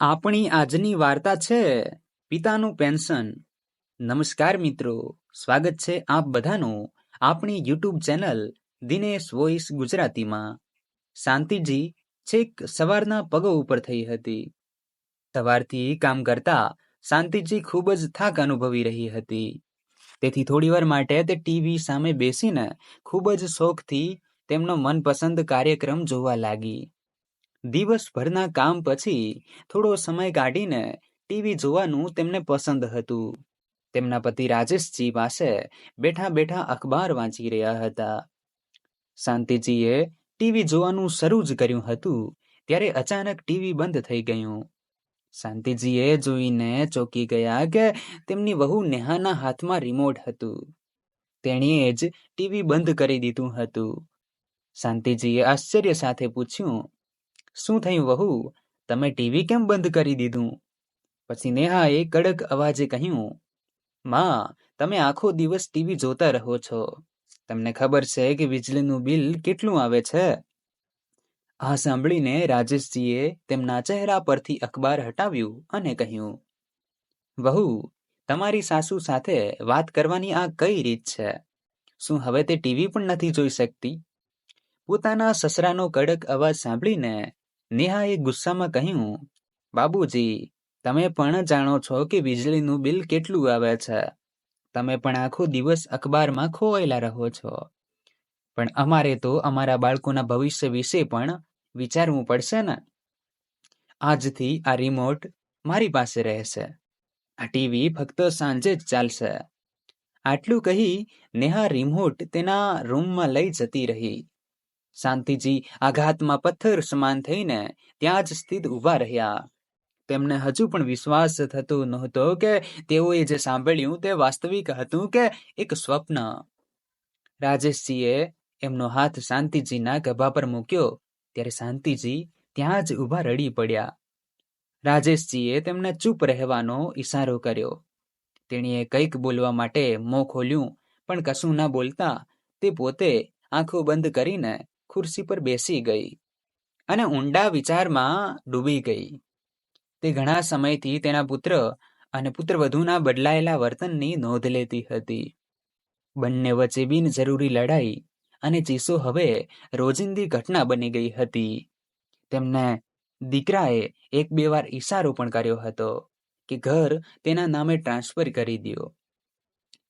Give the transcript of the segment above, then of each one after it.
આપણી આજની વાર્તા છે પિતાનું પેન્શન. નમસ્કાર મિત્રો, સ્વાગત છે આપ બધાનું આપણી યુટ્યુબ ચેનલ દિનેશ વોઇસ ગુજરાતીમાં. શાંતિજી, છેક સવારના પગો ઉપર થઈ હતી. સવારથી કામ કરતા શાંતિજી ખૂબ જ થાક અનુભવી રહી હતી. તેથી થોડીવાર માટે તે ટીવી સામે બેસીને ખૂબ જ શોખથી તેમનો મનપસંદ કાર્યક્રમ જોવા લાગી. દિવસભરના કામ પછી થોડો સમય કાઢીને ટીવી જોવાનું તેમને પસંદ હતું. તેમના પતિ રાજેશજી પાસે બેઠા બેઠા અખબાર વાંચી રહ્યા હતા. શાંતિજીએ ટીવી જોવાનું શરૂ જ કર્યું હતું, ત્યારે અચાનક ટીવી બંધ થઈ ગયું. શાંતિજીએ જોઈને ચોકી ગયા કે તેમની વહુ નેહાના હાથમાં રિમોટ હતું. તેણીએ જ ટીવી બંધ કરી દીધું હતું. શાંતિજીએ આશ્ચર્ય સાથે પૂછ્યું શું થયું વહુ? તમે ટીવી કેમ બંધ કરી દીધું? પછી નેહાએ કડક અવાજે કહ્યું, માં, તમે આખો દિવસ ટીવી જોતા રહો છો. તમને ખબર છે કે વીજળીનું બિલ કેટલું આવે છે? આ સાંભળીને રાજેશજીએ તેમના ચહેરા પરથી અખબાર હટાવ્યું અને કહ્યું, વહુ, તમારી સાસુ સાથે વાત કરવાની આ કઈ રીત છે? શું હવે તે ટીવી પણ નથી જોઈ શકતી? પોતાના સસરાનો કડક અવાજ સાંભળીને નેહાએ ગુસ્સામાં કહ્યું, બાબુજી, તમે પણ જાણો છો કે વીજળીનું બિલ કેટલું આવે છે. તમે પણ આખો દિવસ અખબારમાં ખોવાયેલા રહો છો. પણ અમારે તો અમારા બાળકોના ભવિષ્ય વિશે પણ વિચારવું પડશે ને. આજથી આ રિમોટ મારી પાસે રહેશે. આ ટીવી ફક્ત સાંજે જ ચાલશે. આટલું કહી નેહા રિમોટ તેના રૂમમાં લઈ જતી રહી. શાંતિજી આઘાતમાં પથ્થર સમાન થઈને ત્યાં જ સ્થિત ઊભા રહ્યા. તેમને હજુ પણ વિશ્વાસ થતો નહોતો કે તેઓએ જે સાંભળ્યું તે વાસ્તવિક હતું કે એક સ્વપ્ન. રાજેશજીએ એમનો હાથ શાંતિજીના ગભા પર મૂક્યો. ત્યારે શાંતિજી ત્યાં જ ઊભા રડી પડ્યા. રાજેશજીએ તેમને ચૂપ રહેવાનો ઈશારો કર્યો. તેણીએ કંઈક બોલવા માટે મોં ખોલ્યું, પણ કશું ના બોલતા તે પોતે આંખો બંધ કરીને ખુરશી પર બેસી ગઈ અને ઊંડા વિચારમાં ડૂબી ગઈ. તે ઘણા સમયથી તેના પુત્ર અને પુત્રવધુના બદલાયેલા વર્તનની નોંધ લેતી હતી. બંને વચ્ચે બિનજરૂરી લડાઈ અને ચીસો હવે રોજિંદી ઘટના બની ગઈ હતી. તેમને દીકરાએ એક બે વાર ઈશારો પણ કર્યો હતો કે ઘર તેના નામે ટ્રાન્સફર કરી દો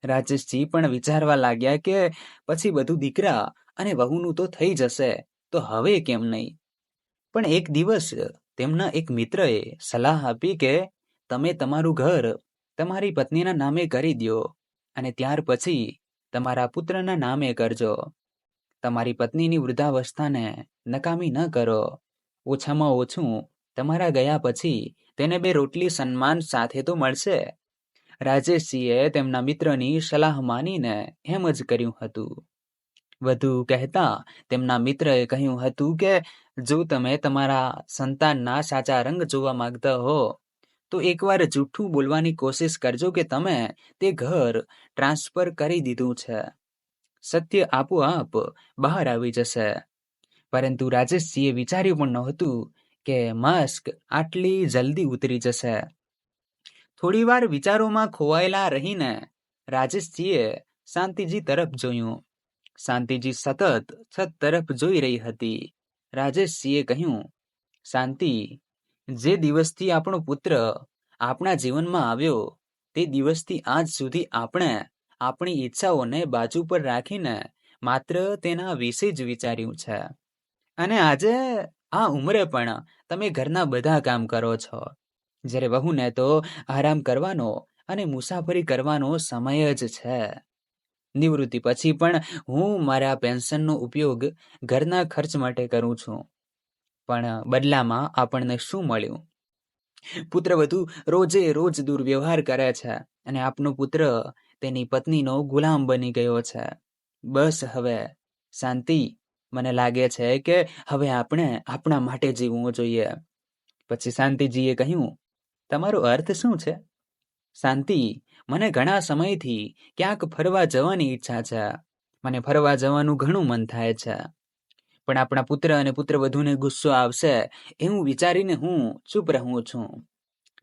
રાજેશજી પણ વિચારવા લાગ્યા કે પછી બધું દીકરા અને વહુનું તો થઈ જશે, તો હવે કેમ નહીં? પણ એક દિવસ તેમના એક મિત્રએ સલાહ આપી કે તમે તમારું ઘર તમારી પત્નીના નામે કરી દો અને ત્યાર પછી તમારા પુત્રના નામે કરજો. તમારી પત્નીની વૃદ્ધાવસ્થાને નકામી ન કરો. ઓછામાં ઓછું તમારા ગયા પછી તેને બે રોટલી સન્માન સાથે તો મળશે. રાજેશજીએ તેમના મિત્રની સલાહ માનીને એમ જ કર્યું હતું. વધુ કહેતા તેમના મિત્રએ કહ્યું હતું કે, જો તમે તમારા સંતાનના સાચા રંગ જોવા માંગતા હો, તો એકવાર જૂઠું બોલવાની કોશિશ કરજો કે તમે તે ઘર ટ્રાન્સફર કરી દીધું છે. સત્ય આપોઆપ બહાર આવી જશે. પરંતુ રાજેશજીએ વિચાર્યું પણ નહોતું કે માસ્ક આટલી જલ્દી ઉતરી જશે. થોડીવાર વિચારોમાં ખોવાયેલા રહીને રાજેશજીએ શાંતિજી તરફ જોયું. શાંતિજી સતત છત તરફ જોઈ રહી હતી. રાજેશસિંહે કહ્યું, શાંતિ, જે દિવસથી આપણો પુત્ર આપણા જીવનમાં આવ્યો, તે દિવસથી આજ સુધી આપણે આપણી ઈચ્છાઓને બાજુ પર રાખીને માત્ર તેના વિશે જ વિચાર્યું છે. અને આજે આ ઉંમરે પણ તમે ઘરના બધા કામ કરો છો. જ્યારે વહુને તો આરામ કરવાનો અને મુસાફરી કરવાનો સમય જ છે. નિવૃત્તિ. પછી પણ હું મારા પેન્શનનો ઉપયોગ ઘરના ખર્ચ માટે કરું છું. પણ બદલામાં આપણને શું મળ્યું? પુત્ર વધુ રોજે રોજ દુર્વ્યવહાર કરે છે અને આપનો પુત્ર તેની પત્નીનો ગુલામ બની ગયો છે. બસ હવે શાંતિ. મને લાગે છે કે હવે આપણે આપણા માટે જીવવું જોઈએ. પછી શાંતિજીએ કહ્યું, તમારો અર્થ શું છે? શાંતિ. મને ઘણા સમયથી ક્યાંક ફરવા જવાની ઈચ્છા છે. મને ફરવા જવાનું ઘણું મન થાય છે. પણ આપણા પુત્ર અને પુત્રવધુને ગુસ્સો આવશે એવું વિચારીને હું ચૂપ રહું છું.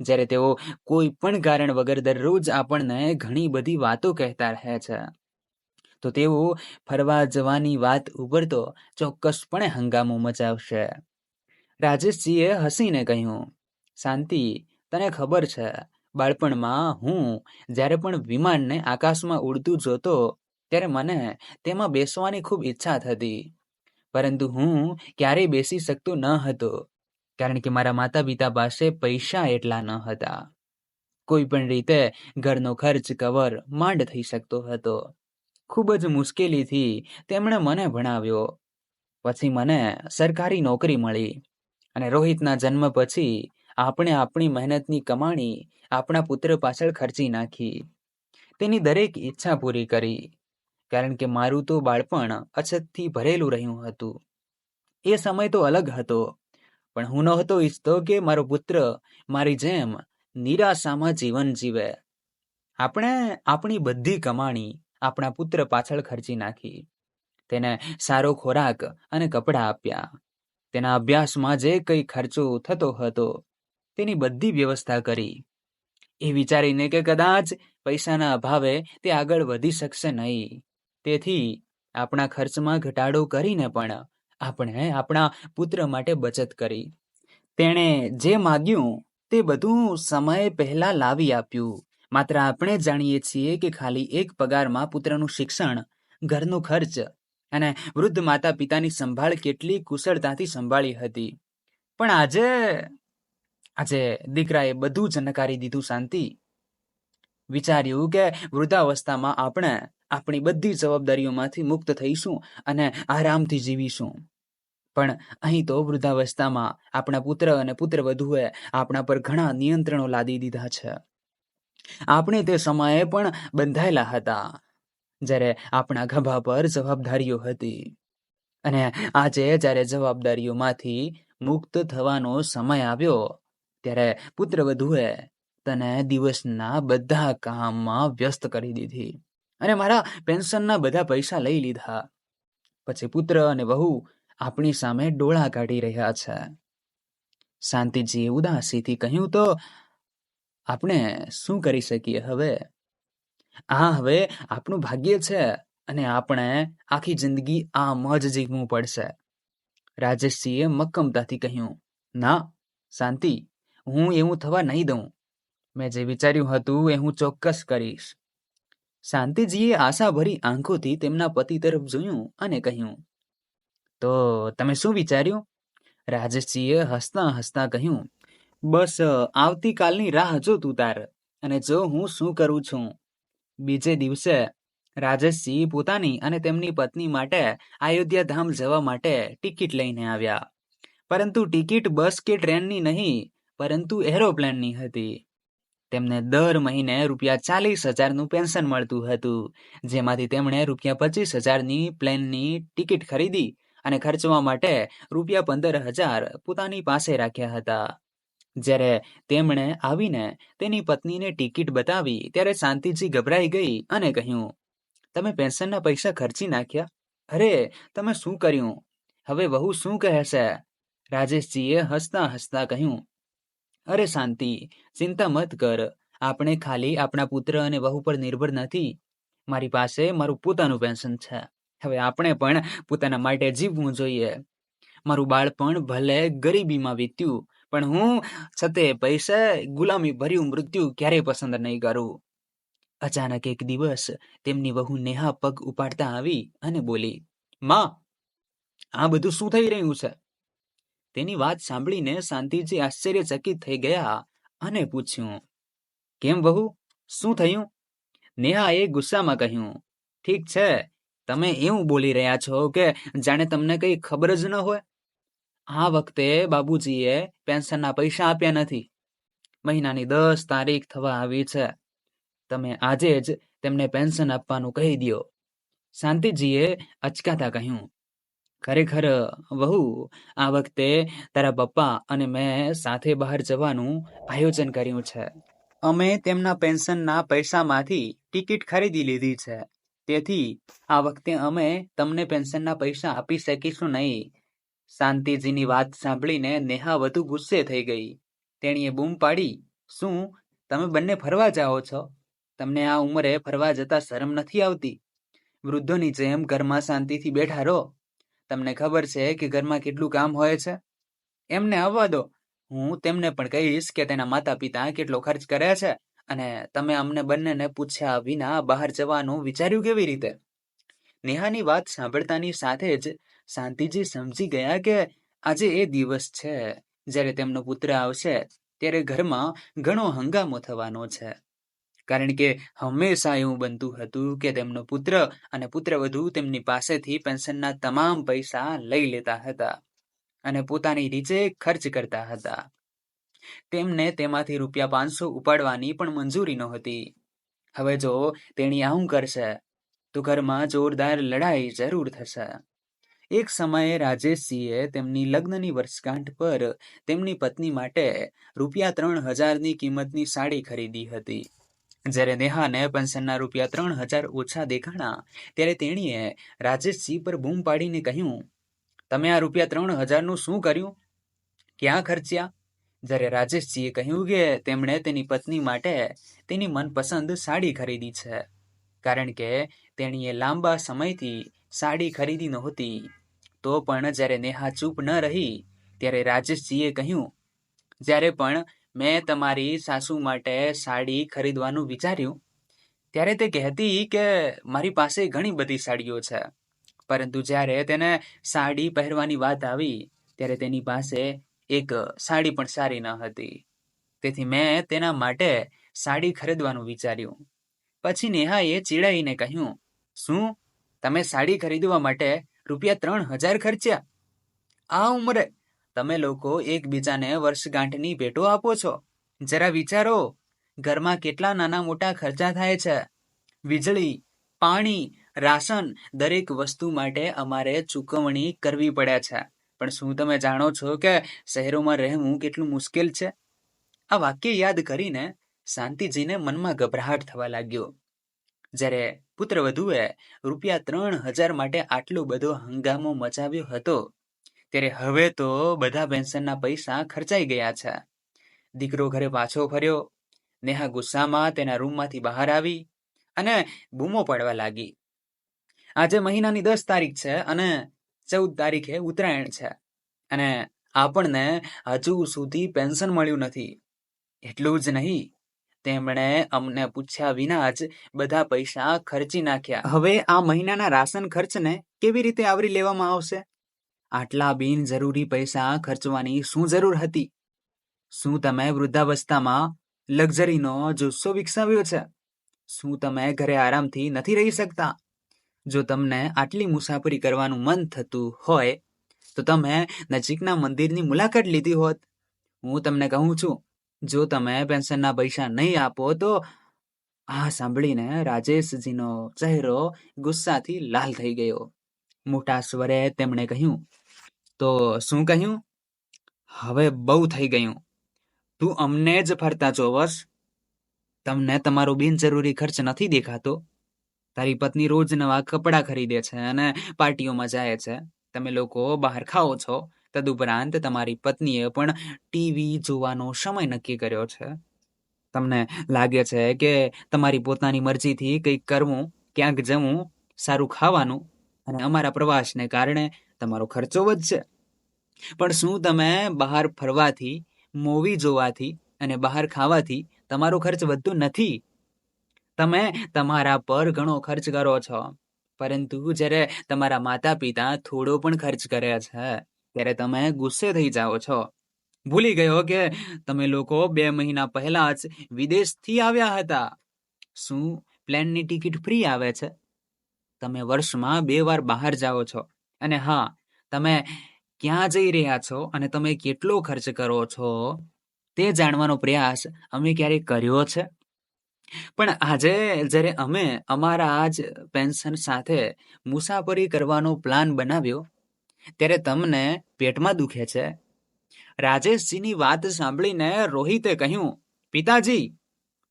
જ્યારે તેઓ કોઈ પણ કારણ વગર દરરોજ આપણને ઘણી બધી વાતો કહેતા રહે છે. તો તેઓ ફરવા જવાની વાત ઉપર તો ચોક્કસપણે હંગામો મચાવશે. રાજેશજીએ હસીને કહ્યું, શાંતિ, તને ખબર છે. બાળપણમાં હું જ્યારે પણ વિમાનને આકાશમાં ઉડતું જોતો, ત્યારે મને તેમાં બેસવાની ખૂબ ઈચ્છા થતી. પરંતુ હું ક્યારેય બેસી શકતો ન હતો, કારણ કે મારા માતા પિતા પાસે પૈસા એટલા ન હતા. કોઈ પણ રીતે ઘરનો ખર્ચ કવર માંડ થઈ શકતો હતો. ખૂબ જ મુશ્કેલીથી તેમણે મને ભણાવ્યો. પછી મને સરકારી નોકરી મળી અને રોહિતના જન્મ પછી આપણે આપણી મહેનતની કમાણી આપણા પુત્ર પાછળ ખર્ચી નાખી. તેની દરેક ઈચ્છા પૂરી કરી. કારણ કે મારું તો બાળપણ અછતથી ભરેલું રહ્યું હતું. એ સમય તો અલગ હતો. પણ હું નહોતો ઈચ્છતો કે મારો પુત્ર મારી જેમ નિરાશામાં જીવન જીવે. આપણે આપણી બધી કમાણી આપણા પુત્ર પાછળ ખર્ચી નાખી. તેને સારો ખોરાક અને કપડાં આપ્યા. તેના અભ્યાસમાં જે કંઈ ખર્ચો થતો હતો તેની બધી વ્યવસ્થા કરી. એ વિચારીને કે કદાચ પૈસાના અભાવે તે આગળ વધી શકશે નહીં. તેથી આપણા ખર્ચમાં ઘટાડો કરીને પણ આપણે આપણા પુત્ર માટે બચત કરી. તેણે જે માગ્યું તે બધું સમય પહેલા લાવી આપ્યું. માત્ર આપણે જાણીએ છીએ કે ખાલી એક પગારમાં પુત્રનું શિક્ષણ, ઘરનો ખર્ચ અને વૃદ્ધ માતા પિતાની સંભાળ કેટલી કુશળતાથી સંભાળી હતી. પણ આજે આજે દીકરાએ બધું જ નકારી દીધું શાંતિ. વિચાર્યું કે વૃદ્ધાવસ્થામાં આપણે આપણી બધી જવાબદારીઓમાંથી મુક્ત થઈશું અને આરામથી જીવીશું. પણ અહીં તો વૃદ્ધાવસ્થામાં આપણા પુત્ર અને પુત્ર વધુએ આપણા પર ઘણા નિયંત્રણો લાદી દીધા છે. આપણે તે સમયે પણ બંધાયેલા હતા, જ્યારે આપણા ગભા પર જવાબદારીઓ હતી. અને આજે જ્યારે જવાબદારીઓમાંથી મુક્ત થવાનો સમય આવ્યો ત્યારે પુત્રવધુએ તને દિવસના બધા કામમાં વ્યસ્ત કરી દીધી અને મારા પેન્શનના બધા પૈસા લઈ લીધા. પછી પુત્ર અને વહુ આપણી સામે ડોળા કાઢી રહ્યા છે. શાંતિજીએ ઉદાસીથી કહ્યું, તો આપણે શું કરી શકીએ હવે? આ હવે આપણું ભાગ્ય છે અને આપણે આખી જિંદગી આમ જ જીવવું પડશે. રાજેશજીએ મક્કમતાથી કહ્યું, ના, શાંતિ હું એવું થવા નહીં દઉં. મેં જે વિચાર્યું હતું એ હું ચોક્કસ કરીશ. શાંતિજીએ આશાભરી આંખોથી તેમના પતિ તરફ જોયું અને કહ્યું, તો તમે શું વિચાર્યું? રાજેશજીએ હસતા હસતા કહ્યું, બસ, આવતીકાલની રાહ જો તું તાર, અને જો હું શું કરું છું. બીજે દિવસે રાજેશજી પોતાની અને તેમની પત્ની માટે અયોધ્યા ધામ જવા માટે ટિકિટ લઈને આવ્યા. પરંતુ ટિકિટ, બસ કે ટ્રેનની નહીં પરંતુ એરોપ્લેનની હતી. તેમને દર મહિને રૂપિયા ચાલીસ હજારનું પેન્શન મળતું હતું, જેમાંથી તેમણે રૂપિયા પચીસ હજારની પ્લેનની ટિકિટ ખરીદી અને ખર્ચવા માટે રૂપિયા પંદર હજાર પોતાની પાસે રાખ્યા હતા. જ્યારે તેમણે આવીને તેની પત્નીને ટિકિટ બતાવી, ત્યારે શાંતિજી ગભરાઈ ગઈ અને કહ્યું, તમે પેન્શનના પૈસા ખર્ચી નાખ્યા? અરે, તમે શું કર્યું? હવે વહુ શું કહેશે? રાજેશજીએ હસતા હસતા કહ્યું અરે શાંતિ, ચિંતા મત કર. આપણે ખાલી આપણા પુત્ર અને વહુ પર નિર્ભર નથી. મારી પાસે મારું પોતાનું પેન્શન છે. હવે આપણે પણ પોતાના માટે જીવવું જોઈએ. મારું બાળપણ ભલે ગરીબીમાં વીત્યું, પણ હું છતે પૈસે, ગુલામી ભર્યું મૃત્યુ ક્યારેય પસંદ નહીં કરું. અચાનક એક દિવસ તેમની વહુ નેહા પગ ઉપાડતા આવી અને બોલી, માં, આ બધું શું થઈ રહ્યું છે? તેની વાત સાંભળીને શાંતિજી આશ્ચર્યચકિત થઈ ગયા અને પૂછ્યું, કેમ વહુ? શું થયું? નેહાએ ગુસ્સામાં કહ્યું, ઠીક છે, તમે એવું બોલી રહ્યા છો કે જાણે તમને કંઈ ખબર જ ન હોય. આ વખતે બાબુજીએ પેન્શનના પૈસા આપ્યા નથી. મહિનાની દસ તારીખ થવા આવી છે. તમે આજે જ તેમને પેન્શન આપવાનું કહી દો શાંતિજીએ અચકાતા કહ્યું ખરેખર, વહુ, આ વખતે તારા પપ્પા અને મેં સાથે બહાર જવાનું આયોજન કર્યું છે. અમે તેમના પેન્શનના પૈસામાંથી ટિકિટ ખરીદી લીધી છે. તેથી, આ વખતે અમે તમને પેન્શનના પૈસા આપી શકીશું નહીં. શાંતિજીની વાત સાંભળીને નેહા વધુ ગુસ્સે થઈ ગઈ. તેણીએ બૂમ પાડી, શું, તમે બંને ફરવા જાઓ છો? તમને આ ઉંમરે ફરવા જતા શરમ નથી આવતી? વૃદ્ધોની જેમ ઘરમાં શાંતિથી બેઠા રહો. તમને ખબર છે કે ઘરમાં કેટલું કામ હોય છે? એમને આવવા દો. હું તેમને પણ કહીશ કે તેના માતા પિતા કેટલો ખર્ચ કરે છે અને તમે અમને બંનેને પૂછ્યા વિના બહાર જવાનું વિચાર્યું કેવી રીતે? નેહાની વાત સાંભળતાની સાથે જ શાંતિજી સમજી ગયા કે આજે એ દિવસ છે. જ્યારે તેમનો પુત્ર આવશે, ત્યારે ઘરમાં ઘણો હંગામો થવાનો છે. કારણ કે હંમેશા એવું બનતું હતું કે તેમનો પુત્ર અને પુત્રવધુ તેમની પાસેથી પેન્શનના તમામ પૈસા લઈ લેતા હતા અને પોતાની રીતે ખર્ચ કરતા હતા. તેમને તેમાંથી રૂપિયા પાંચસો ઉપાડવાની પણ મંજૂરી નહોતી. હવે જો તેણી આવું કરશે, તો ઘરમાં જોરદાર લડાઈ જરૂર થશે. એક સમયે રાજેશસિંહે તેમની લગ્નની વર્ષગાંઠ પર તેમની પત્ની માટે રૂપિયા ત્રણ હજારની કિંમતની સાડી ખરીદી હતી. જ્યારે નેહાને પેન્શનના રૂપિયા ત્રણ હજાર ઓછા દેખાણા, ત્યારે તેણીએ રાજેશજી પર બૂમ પાડીને કહ્યું, તમે આ રૂપિયા ત્રણ હજારનું શું કર્યું? ક્યાં ખર્ચ્યા? જ્યારે રાજેશજીએ કહ્યું કે તેમણે તેની પત્ની માટે તેની મનપસંદ સાડી ખરીદી છે, કારણ કે તેણીએ લાંબા સમયથી સાડી ખરીદી નહોતી. તો પણ જ્યારે નેહા ચૂપ ન રહી, ત્યારે રાજેશજીએ કહ્યું, જ્યારે પણ મેં તમારી સાસુ માટે સાડી ખરીદવાનું વિચાર્યું. ત્યારે તે કહેતી કે મારી પાસે ઘણી બધી સાડીઓ છે. પરંતુ જ્યારે તેને સાડી પહેરવાની વાત આવી, ત્યારે તેની પાસે એક સાડી પણ સારી ન હતી. તેથી મેં તેના માટે સાડી ખરીદવાનું વિચાર્યું. પછી નેહાએ ચીડાઈને કહ્યું, શું તમે સાડી ખરીદવા માટે રૂપિયા ત્રણ હજાર ખર્ચ્યા? આ ઉંમરે તમે લોકો એકબીજાને વર્ષગાંઠની ભેટો આપો છો. જરા વિચારો, ઘરમાં કેટલા નાના મોટા ખર્ચા થાય છે? વીજળી, પાણી, રાશન દરેક વસ્તુ માટે અમારે ચૂકવણી કરવી પડે છે. પણ શું તમે જાણો છો કે શહેરોમાં રહેવું કેટલું મુશ્કેલ છે? આ વાક્ય યાદ કરીને શાંતિજીને મનમાં ગભરાટ થવા લાગ્યો. જ્યારે પુત્રવધુએ રૂપિયા ત્રણ હજાર માટે આટલો બધો હંગામો મચાવ્યો હતો ત્યારે હવે તો બધા પેન્શનના પૈસા ખર્ચાઈ ગયા છે. દીકરો ઘરે પાછો ફર્યો. નેહા ગુસ્સામાં તેના રૂમમાંથી બહાર આવી અને બૂમો પાડવા લાગી. આજે મહિનાની દસ તારીખ છે અને ચૌદ તારીખે ઉત્તરાયણ છે અને આપણને હજુ સુધી પેન્શન મળ્યું નથી. એટલું જ નહીં, તેમણે અમને પૂછ્યા વિના જ બધા પૈસા ખર્ચી નાખ્યા. હવે આ મહિનાના રાશન ખર્ચને કેવી રીતે આવરી લેવામાં આવશે? આટલા બિનજરૂરી પૈસા ખર્ચવાની શું જરૂર હતી? શું તમે વૃદ્ધાવસ્થામાં લક્ઝરીનો જુસ્સો વિકસાવ્યો છે? શું તમે ઘરે આરામથી નથી રહી શકતા? જો તમને આટલી મુસાફરી કરવાનું મન થતું હોય, તો તમે નજીકના મંદિરની મુલાકાત લીધી હોત. હું તમને કહું છું, જો તમે પેન્શનના પૈસા નહીં આપો, તો આ સાંભળીને રાજેશજીનો ચહેરો ગુસ્સાથી લાલ થઈ ગયો. મોટા સ્વરે તેમણે કહ્યું તો શું કહ્યું? હવે બહુ થઈ ગયું. તું અમને જ ફરતા ચોવસ. તમને તમારો બિનજરૂરી ખર્ચ નથી દેખાતો. તારી પત્ની રોજ નવા કપડાં ખરીદે છે અને પાર્ટીઓમાં જાય છે. તમે લોકો બહાર ખાઓ છો. તદુપરાંત તમારી પત્નીએ પણ ટીવી જોવાનો સમય નક્કી કર્યો છે. તમને લાગે છે કે તમારી પોતાની મરજીથી કંઈક કરવું, ક્યાંક જવું, સારું ખાવાનું અને અમારા પ્રવાસને કારણે તમારો ખર્ચો વધશે. પણ શું તમે બહાર ફરવાથી મૂવી જોવાથી અને બહાર ખાવાથી તમારો ખર્ચ વધતો નથી? તમે તમારા પર ઘણો ખર્ચ કરો છો. પરંતુ જ્યારે તમારા માતા પિતા થોડો પણ ખર્ચ કરે છે, ત્યારે તમે ગુસ્સે થઈ જાઓ છો. ભૂલી ગયો કે તમે લોકો બે મહિના પહેલા જ વિદેશથી આવ્યા હતા. શું પ્લેનની ટિકિટ ફ્રી આવે છે? તમે વર્ષમાં બે વાર બહાર જાઓ છો. અને હા, તમે ક્યાં જઈ રહ્યા છો અને તમે કેટલો ખર્ચ કરો છો તે જાણવાનો પ્રયાસ અમે ક્યારેક કર્યો છે. પણ આજે જ્યારે અમે અમારા જ પેન્શન સાથે મુસાફરી કરવાનો પ્લાન બનાવ્યો, ત્યારે તમને પેટમાં દુખે છે? રાજેશજીની વાત સાંભળીને રોહિતે કહ્યું, પિતાજી,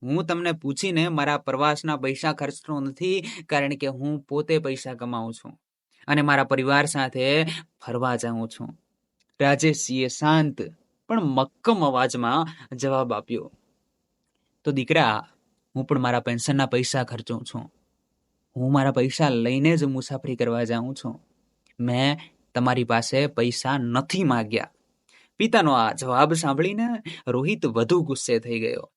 હું તમને પૂછીને મારા પ્રવાસના પૈસા ખર્ચતો નથી કારણ કે હું પોતે પૈસા કમાઉં છું. અને મારા પરિવાર સાથે ફરવા જાઉં છું. રાજેશજીએ શાંત પણ મક્કમ અવાજમાં જવાબ આપ્યો, તો દીકરા, હું પણ મારા પેન્શનના પૈસા ખર્ચું છું. હું મારા પૈસા લઈને જ મુસાફરી કરવા જાઉં છું. મેં તમારી પાસે પૈસા નથી માગ્યા. પિતાનો આ જવાબ સાંભળીને રોહિત વધુ ગુસ્સે થઈ ગયો.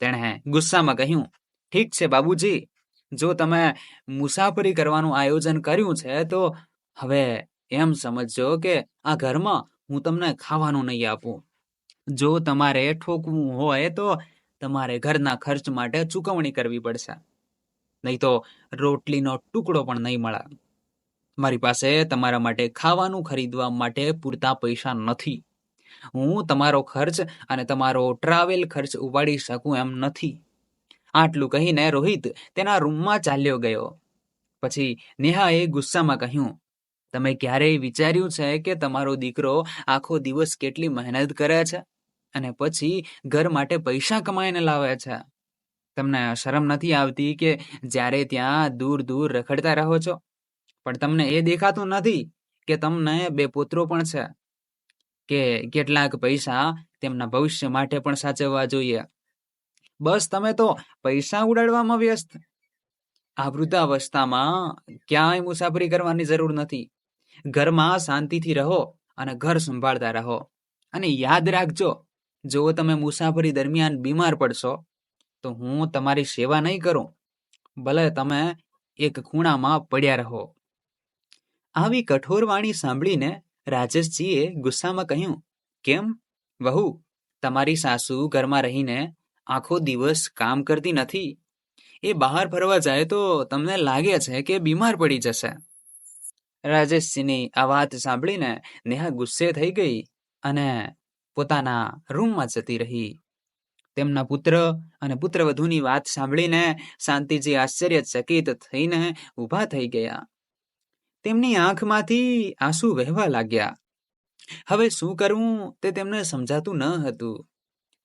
તેણે ગુસ્સામાં કહ્યું, ઠીક છે બાબુજી જો તમે મુસાફરી કરવાનું આયોજન કર્યું છે, તો હવે એમ સમજજો કે આ ઘરમાં હું તમને ખાવાનું નહીં આપું. જો તમારે ઠોકવું હોય, તો તમારે ઘરના ખર્ચ માટે ચૂકવણી કરવી પડશે. નહીં તો રોટલીનો ટુકડો પણ નહીં મળે. મારી પાસે તમારા માટે ખાવાનું ખરીદવા માટે પૂરતા પૈસા નથી. હું તમારો ખર્ચ અને તમારો ટ્રાવેલ ખર્ચ ઉપાડી શકું એમ નથી. આટલું કહીને રોહિત તેના રૂમમાં ચાલ્યો ગયો. પછી નેહાએ ગુસ્સામાં કહ્યું, તમે ક્યારેય વિચાર્યું છે કે તમારો દીકરો આખો દિવસ કેટલી મહેનત કરે છે? અને પછી ઘર માટે પૈસા કમાઈને લાવે છે? તમને શરમ નથી આવતી કે જ્યારે ત્યાં દૂર દૂર રખડતા રહો છો? પણ તમને એ દેખાતું નથી કે તમને બે પુત્રો પણ છે, કે કેટલાક પૈસા તેમના ભવિષ્ય માટે પણ સાચવવા જોઈએ. બસ તમે તો પૈસા ઉડાડવામાં વ્યસ્ત. આ વૃદ્ધાવસ્થામાં ક્યાંય મુસાફરી કરવાની જરૂર નથી. ઘરમાં શાંતિથી રહો અને ઘર સંભાળતા રહો. અને યાદ રાખજો, જો તમે મુસાફરી દરમિયાન બીમાર પડશો, તો હું તમારી સેવા નહીં કરું. ભલે તમે એક ખૂણામાં પડ્યા રહો. આવી કઠોર વાણી સાંભળીને રાજેશજીએ ગુસ્સામાં કહ્યું, કેમ? વહુ, તમારી સાસુ ઘરમાં રહીને આખો દિવસ કામ કરતી નથી? એ બહાર ફરવા જાય તો તમને લાગે છે કે બીમાર પડી જશે. રાજેશસિંહની આ વાત સાંભળીને નેહા ગુસ્સે થઈ ગઈ અને પોતાના રૂમમાં જતી રહી. તેમના પુત્ર અને પુત્રવધુની વાત સાંભળીને શાંતિજી આશ્ચર્યચકિત થઈને ઊભા થઈ ગયા. તેમની આંખમાંથી આંસુ વહેવા લાગ્યા. હવે શું કરવું તે તેમને સમજાતું ન હતું.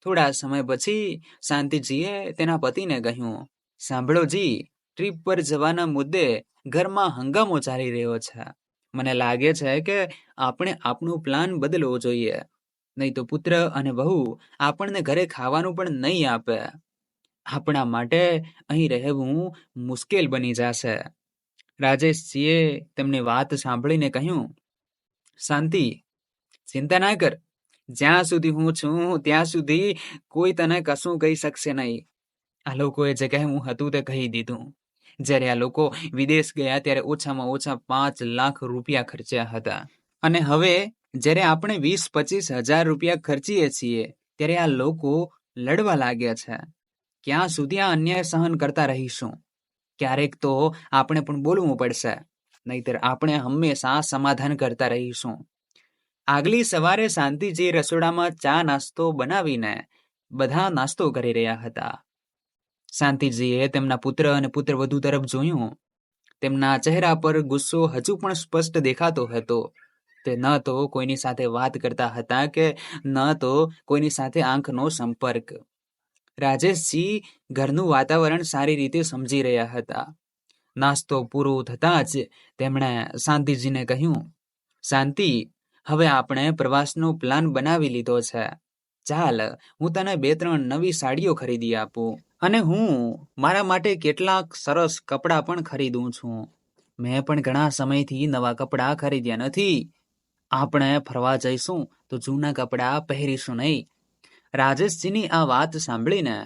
થોડા સમય પછી શાંતિજીએ તેના પતિને કહ્યું, સાંભળો જી, ટ્રીપ પર જવાના મુદ્દે ઘરમાં હંગામો ચાલી રહ્યો છે. મને લાગે છે કે આપણે આપણું પ્લાન બદલવો જોઈએ. નહીં તો પુત્ર અને વહુ આપણને ઘરે ખાવાનું પણ નહીં આપે. આપણા માટે અહીં રહેવું મુશ્કેલ બની જશે. રાજેશજીએ તેમની વાત સાંભળીને કહ્યું, શાંતિ, ચિંતા ના કર. જ્યાં સુધી હું છું, ત્યાં સુધી કોઈ તને કશું કહી શકશે નહીં. આ લોકોએ જે કહેવું હતું તે કહી દીધું. જ્યારે આ લોકો વિદેશ ગયા ત્યારે ઓછામાં ઓછા પાંચ લાખ રૂપિયા ખર્ચ્યા હતા. અને હવે, જ્યારે આપણે વીસ પચીસ હજાર રૂપિયા ખર્ચીએ છીએ, ત્યારે આ લોકો લડવા લાગ્યા છે. ક્યાં સુધી આ અન્યાય સહન કરતા રહીશું? ક્યારેક તો આપણે પણ બોલવું પડશે, નહીતર આપણે હંમેશા સમાધાન કરતા રહીશું. આગલી સવારે શાંતિજી રસોડામાં ચા નાસ્તો બનાવીને બધા નાસ્તો કરી રહ્યા હતા. શાંતિજીએ તેમના પુત્ર અને પુત્રવધુ તરફ જોયું. તેમના ચહેરા પર ગુસ્સો હજુ પણ સ્પષ્ટ દેખાતો હતો. તે ન તો કોઈની સાથે વાત કરતા હતા કે ન તો કોઈની સાથે આંખનો સંપર્ક. રાજેશજી ઘરનું વાતાવરણ સારી રીતે સમજી રહ્યા હતા. નાસ્તો પૂરો થતાં જ તેમણે શાંતિજીને કહ્યું, શાંતિ હવે આપણે પ્રવાસનો પ્લાન બનાવી લીધો છે. ચાલ, હું તને બે ત્રણ નવી સાડીઓ ખરીદી આપું અને હું મારા માટે કેટલાક સરસ કપડાં પણ ખરીદું છું. મેં પણ ઘણા સમયથી નવા કપડાં ખરીદ્યા નથી. આપણે ફરવા જઈશું તો જૂના કપડાં પહેરીશું નહીં. રાજેશજીની આ વાત સાંભળીને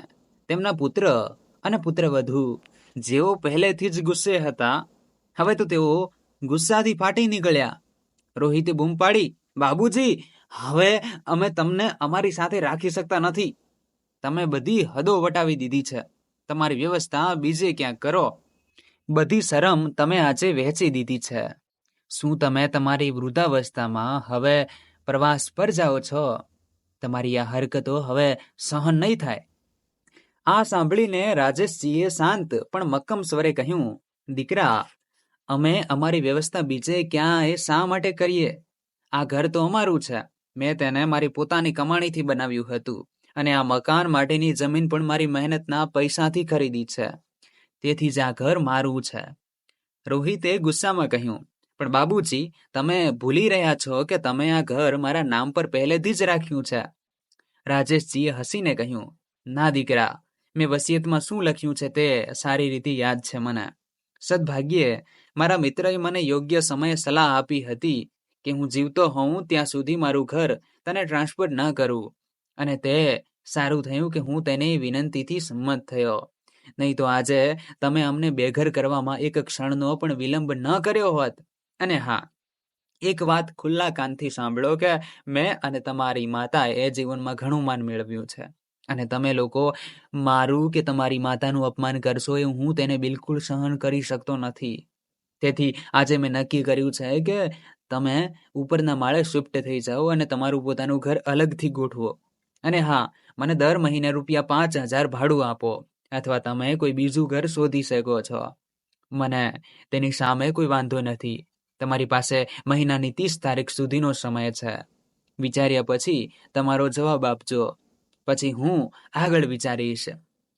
તેમના પુત્ર અને પુત્રવધુ જેઓ પહેલેથી જ ગુસ્સે હતા, હવે તો તેઓ ગુસ્સાથી ફાટી નીકળ્યા. રોહિતે બૂમ પાડી, બાબુજી, હવે અમે તમને અમારી સાથે રાખી શકતા નથી. તમે બધી હદો વટાવી દીધી છે. તમારી વ્યવસ્થા બીજે ક્યાંક કરો. બધી શરમ તમે આજે વહેંચી દીધી છે. શું તમે તમારી વૃદ્ધાવસ્થામાં હવે પ્રવાસ પર જાઓ છો? તમારી આ હરકતો હવે સહન નહીં થાય. આ સાંભળીને રાજેશજીએ શાંત પણ મક્કમ સ્વરે કહ્યું, દીકરા અમે અમારી વ્યવસ્થા બીજે ક્યાંય શા માટે કરીએ? આ ઘર તો અમારું છે. મેં તેને મારી પોતાની કમાણીથી બનાવ્યું હતું અને આ મકાન માટેની જમીન પણ મારી મહેનતના પૈસાથી ખરીદી છે. તેથી જ આ ઘર મારું છે. રોહિતે ગુસ્સામાં કહ્યું, પણ બાબુજી, તમે ભૂલી રહ્યા છો કે તમે આ ઘર મારા નામ પર પહેલેથી જ રાખ્યું છે. રાજેશજીએ હસીને કહ્યું, ના દીકરા, મેં વસિયતમાં શું લખ્યું છે તે સારી રીતે યાદ છે મને. સદભાગ્યે મારા મિત્રએ મને યોગ્ય સમયે સલાહ આપી હતી કે હું જીવતો હોઉં ત્યાં સુધી મારું ઘર તને ટ્રાન્સફર ન કરું. અને તે સારું થયું કે હું તેની વિનંતીથી સંમત થયો. નહીં તો આજે તમે અમને બેઘર કરવામાં એક ક્ષણનો પણ વિલંબ ન કર્યો હોત. અને હા, એક વાત ખુલ્લા કાનથી સાંભળો કે મેં અને તમારી માતાએ જીવનમાં ઘણું માન મેળવ્યું છે. અને તમે લોકો મારું કે તમારી માતાનું અપમાન કરશો એ હું તેને બિલકુલ સહન કરી શકતો નથી. તેથી આજે મેં નક્કી કર્યું છે કે તમે ઉપરના માળે શિફ્ટ થઈ જાઓ અને તમારું પોતાનું ઘર અલગથી ગોઠવો. અને હા, મને દર મહિને રૂપિયા પાંચ હજાર ભાડું આપો, અથવા તમે કોઈ બીજું ઘર શોધી શકો છો. મને તેની સામે કોઈ વાંધો નથી. તમારી પાસે મહિનાની ત્રીસ તારીખ સુધીનો સમય છે. વિચાર્યા પછી તમારો જવાબ આપજો. પછી હું આગળ વિચારીશ.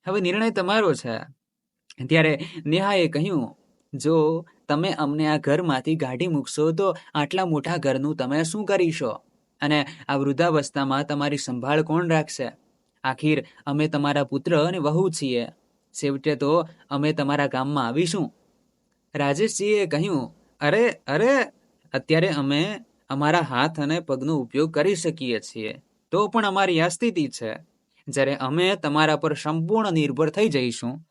હવે નિર્ણય તમારો છે. ત્યારે નેહાએ કહ્યું, જો તમે અમને આ ઘરમાંથી કાઢી મૂકશો તો આટલા મોટા ઘરનું તમે શું કરીશો? અને આ વૃદ્ધાવસ્થામાં તમારી સંભાળ કોણ રાખશે? આખીર, અમે તમારા પુત્ર અને વહુ છીએ. છેવટે તો અમે તમારા ગામમાં આવીશું. રાજેશજીએ કહ્યું, અરે અરે, અત્યારે અમે અમારા હાથ અને પગનો ઉપયોગ કરી શકીએ છીએ. તો પણ અમારી આ સ્થિતિ છે. જ્યારે અમે તમારા પર સંપૂર્ણ નિર્ભર થઈ જઈશું,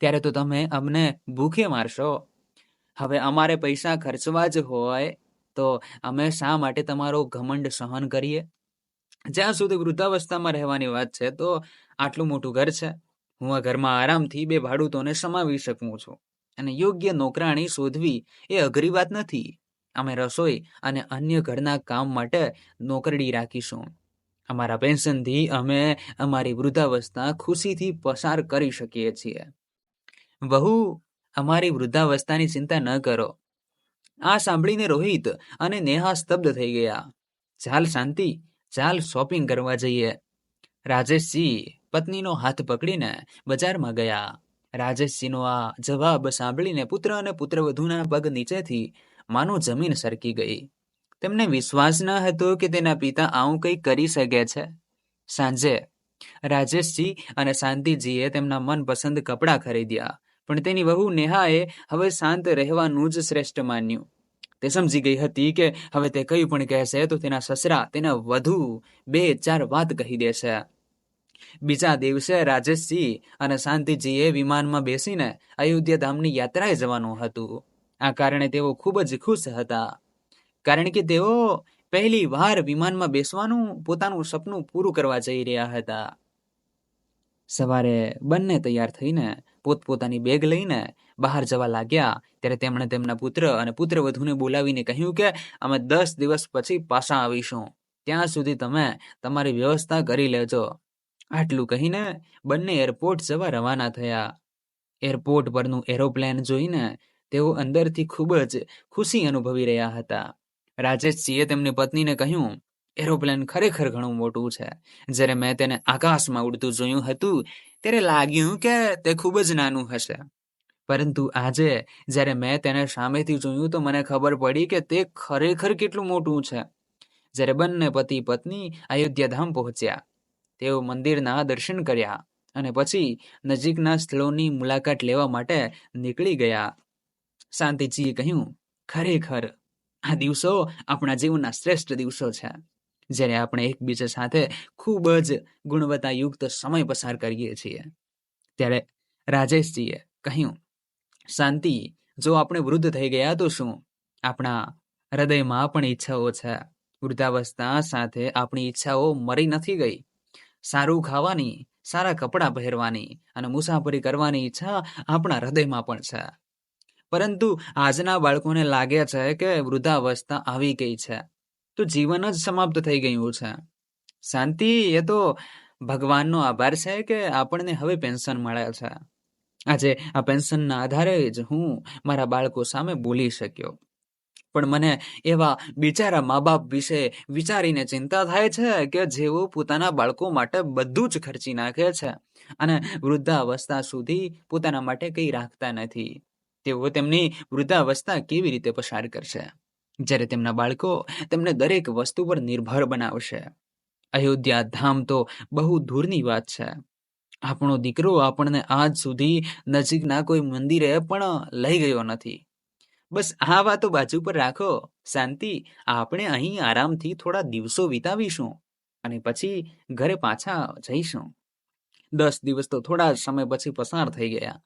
ત્યારે તો તમે અમને ભૂખે મારશો. હવે અમારે પૈસા ખર્ચવા જ હોય, તો અમે શા માટે તમારો ઘમંડ સહન કરીએ? જ્યાં સુધી વૃદ્ધાવસ્થામાં રહેવાની વાત છે, તો આટલું મોટું ઘર છે. હું આ ઘરમાં આરામથી બે ભાડૂતોને સમાવી શકું છું. અને યોગ્ય નોકરાણી શોધવી એ અઘરી વાત નથી. અમે રસોઈ અને અન્ય ઘરના કામ માટે નોકરડી રાખીશું. અમારા પેન્શનથી અમે અમારી વૃદ્ધાવસ્થા ખુશીથી પસાર કરી શકીએ છીએ. વહુ અમારી વૃદ્ધાવસ્થાની ચિંતા ન કરો. આ સાંભળીને રોહિત અને નેહા સ્તબ્ધ થઈ ગયા. ચાલ શાંતિ, ચાલ શોપિંગ કરવા જઈએ. રાજેશજી પત્નીનો હાથ પકડીને બજારમાં ગયા. રાજેશજીનો આ જવાબ સાંભળીને પુત્ર અને પુત્રવધુના પગ નીચેથી માનો જમીન સરકી ગઈ. તેમને વિશ્વાસ ન હતો કે તેના પિતા આવું કંઈ કરી શકે છે? સાંજે. રાજેશજી અને શાંતિજીએ તેમના મનપસંદ કપડાં ખરીદ્યા. પણ તેની વહુ નેહાએ હવે શાંત રહેવાનું જ શ્રેષ્ઠ માન્યું. તે સમજી ગઈ હતી કે હવે તે કંઈ પણ કહેશે તો તેના સસરા, તેના વધુ બે ચાર વાત કહી દેશે. બીજા દિવસે રાજેશજી અને શાંતિજીએ વિમાનમાં બેસીને અયોધ્યા ધામની યાત્રાએ જવાનું હતું. આ કારણે તેઓ ખૂબ જ ખુશ હતા. કારણ કે તેઓ પહેલી વાર વિમાનમાં બેસવાનું પોતાનું સપનું પૂરું કરવા જઈ રહ્યા હતા. સવારે બંને તૈયાર થઈને પોતપોતાની બેગ લઈને બહાર જવા લાગ્યા. ત્યારે તેમણે તેમના પુત્ર અને પુત્રવધુને બોલાવીને કહ્યું કે, અમે દસ દિવસ પછી પાછા આવીશું. ત્યાં સુધી તમે તમારી વ્યવસ્થા કરી લેજો. આટલું કહીને બંને એરપોર્ટ જવા રવાના થયા. એરપોર્ટ પરનું એરોપ્લેન જોઈને તેઓ અંદરથી ખૂબ જ ખુશી અનુભવી રહ્યા હતા. રાજેશજીએ તેમની પત્નીને કહ્યું એરોપ્લેન ખરેખર ઘણું મોટું છે. જ્યારે મેં તેને આકાશમાં ઉડતું જોયું હતું ત્યારે લાગ્યું કે તે ખૂબ જ નાનું હશે. પરંતુ આજે જ્યારે મેં તેને સામેથી જોયું તો મને ખબર પડી કે તે ખરેખર કેટલું મોટું છે. જ્યારે બંને પતિ પત્ની અયોધ્યા ધામ પહોંચ્યા. તેઓ મંદિરના દર્શન કર્યા અને પછી નજીકના સ્થળોની મુલાકાત લેવા માટે નીકળી ગયા. શાંતિજીએ કહ્યું, ખરેખર, આ દિવસો આપણા જીવનના શ્રેષ્ઠ દિવસો છે. જ્યારે આપણે એકબીજા સાથે ખૂબ જ ગુણવત્તાયુક્ત સમય પસાર કરીએ છીએ. ત્યારે રાજેશજીએ કહ્યું, શાંતિ, જો આપણે વૃદ્ધ થઈ ગયા તો શું? આપણા હૃદયમાં પણ ઈચ્છાઓ છે. વૃદ્ધાવસ્થા સાથે આપણી ઈચ્છાઓ મરી નથી ગઈ. સારું ખાવાની, સારા કપડાં પહેરવાની અને મુસાફરી કરવાની ઈચ્છા આપણા હૃદયમાં પણ છે. પરંતુ આજના બાળકોને લાગે છે કે વૃદ્ધાવસ્થા આવી ગઈ છે. તો જીવન જ સમાપ્ત થઈ ગયું છે. શાંતિ એ તો ભગવાનનો આભાર છે કે આપણને હવે પેન્શન મળે છે. આજે આ પેન્શનના આધારે જ હું મારા બાળકો સામે બોલી શક્યો. પણ મને એવા બિચારા મા બાપ વિશે વિચારીને ચિંતા થાય છે કે જેઓ પોતાના બાળકો માટે બધું જ ખર્ચી નાખે છે અને વૃદ્ધાવસ્થા સુધી પોતાના માટે કંઈ રાખતા નથી. તેઓ તેમની વૃદ્ધાવસ્થા કેવી રીતે પસાર કરશે? જ્યારે તેમના બાળકો તેમને દરેક વસ્તુ પર નિર્ભર બનાવશે. અયોધ્યા ધામ તો બહુ દૂરની વાત છે. આપણો દીકરો આપણને આજ સુધી નજીકના કોઈ મંદિરે પણ લઈ ગયો નથી. બસ આ વાતો બાજુ પર રાખો. શાંતિ, આપણે અહીં આરામથી થોડા દિવસો વિતાવીશું અને પછી ઘરે પાછા જઈશું. દસ દિવસ તો થોડા સમય પછી પસાર થઈ ગયા.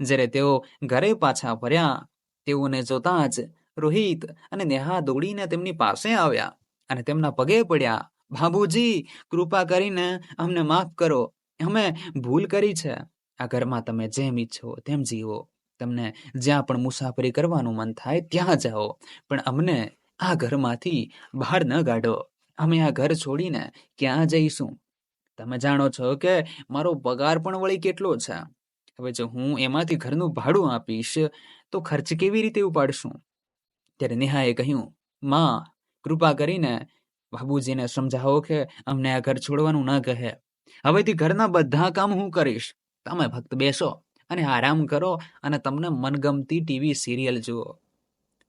જ્યારે તેઓ ઘરે પાછા ફર્યા, તેઓને જોતા જ રોહિત અને નેહા દોડીને તેમની પાસે આવ્યા અને તેમના પગે પડ્યા બાબુજી કૃપા કરીને અમને માફ કરો. અમે ભૂલ કરી છે. આ ઘરમાં તમે જેમ ઈચ્છો તેમ જીવો. તમને જ્યાં પણ મુસાફરી કરવાનું મન થાય ત્યાં જાઓ. પણ અમને આ ઘરમાંથી બહાર ન કાઢો. અમે આ ઘર છોડીને ક્યાં જઈશું? તમે જાણો છો કે મારો પગાર પણ વળી કેટલો છે. હવે જો હું એમાંથી ઘરનું ભાડું આપીશ, તો ખર્ચ કેવી રીતે ઉપાડશું? ત્યારે નેહાએ કહ્યું, માં, કૃપા કરીને બાબુજીને સમજાવો કે અમને આ ઘર છોડવાનું ન કહે. હવેથી ઘરના બધા કામ હું કરીશ. તમે ફક્ત બેસો અને આરામ કરો અને તમને મનગમતી ટીવી સિરિયલ જુઓ.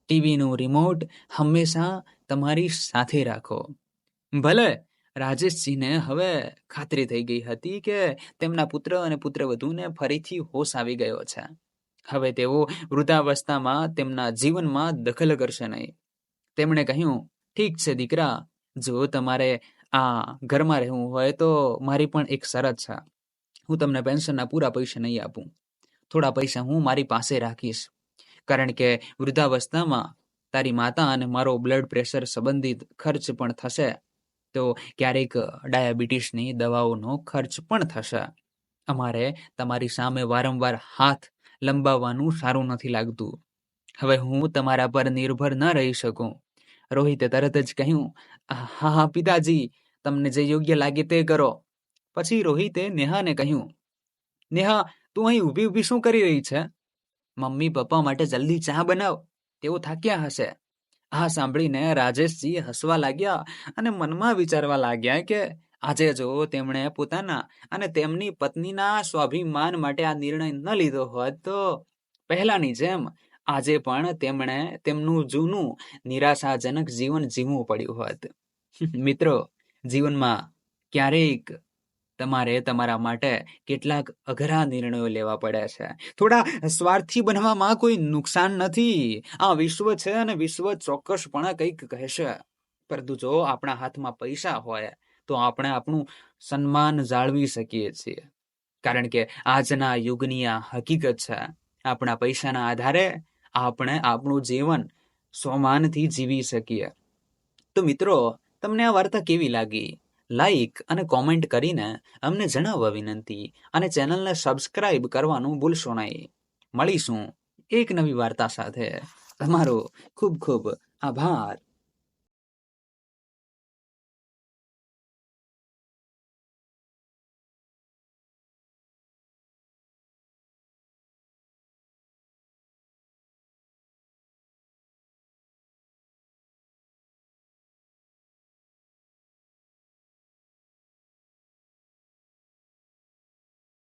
ટીવીનું રિમોટ હંમેશા તમારી સાથે રાખો. ભલે રાજેશજીને હવે ખાતરી થઈ ગઈ હતી કે તેમના પુત્ર અને પુત્રવધુને ફરીથી હોશ આવી ગયો છે. હવે તેઓ વૃદ્ધાવસ્થામાં તેમના જીવનમાં દખલ કરશે નહીં. તેમણે કહ્યું, ઠીક છે દીકરા, જો તમારે આ ઘરમાં રહેવું હોય તો મારી પણ એક શરત છે. હું તમને પેન્શનના પૂરા પૈસા નહીં આપું. થોડા પૈસા હું મારી પાસે રાખીશ. કારણ કે વૃદ્ધાવસ્થામાં તારી માતા અને મારો બ્લડ પ્રેશર સંબંધિત ખર્ચ પણ થશે. તો ક્યારેક ડાયાબિટીસની દવાઓનો ખર્ચ પણ થશે. અમારે તમારી સામે વારંવાર હાથ લંબાવવાનું સારું નથી લાગતું. હવે હું તમારા પર નિર્ભર ન રહી શકું. રોહિતે તરત જ કહ્યું હા હા, પિતાજી, તમને જે યોગ્ય લાગે તે કરો. પછી રોહિતે નેહાને કહ્યું, નેહા, તું અહીં ઊભી ઊભી શું કરી રહી છે? મમ્મી પપ્પા માટે જલ્દી ચા બનાવ. તેઓ થાક્યા હશે. આ સાંભળીને રાજેશજી હસવા લાગ્યા અને મનમાં વિચારવા લાગ્યા કે આજે જો તેમણે પોતાના અને તેમની પત્નીના સ્વાભિમાન માટે આ નિર્ણય ન લીધો હોત તો પહેલાની જેમ આજે પણ તેમણે તેમનું જૂનું નિરાશાજનક જીવન જીવવું પડ્યું હોત. મિત્રો, જીવનમાં ક્યારેક તમારે તમારા માટે કેટલાક અઘરા નિર્ણયો લેવા પડે છે. થોડા સ્વાર્થી બનવામાં કોઈ નુકસાન નથી. આ વિશ્વ છે અને વિશ્વ ચોક્કસપણે કંઈક કહેશે. પરંતુ જો આપણા હાથમાં પૈસા હોય તો આપણે આપણું સન્માન જાળવી શકીએ છીએ. કારણ કે આજના યુગની આ હકીકત છે, આપણા પૈસાના આધારે આપણે આપણું જીવન સ્વમાનથી જીવી શકીએ. તો મિત્રો, તમને આ વાર્તા કેવી લાગી? લાઈક અને કોમેન્ટ કરીને અમને જણાવવા વિનંતી અને ચેનલને સબસ્ક્રાઇબ કરવાનું ભૂલશો નહીં. મળીશું એક નવી વાર્તા સાથે. તમારો ખૂબ ખૂબ આભાર.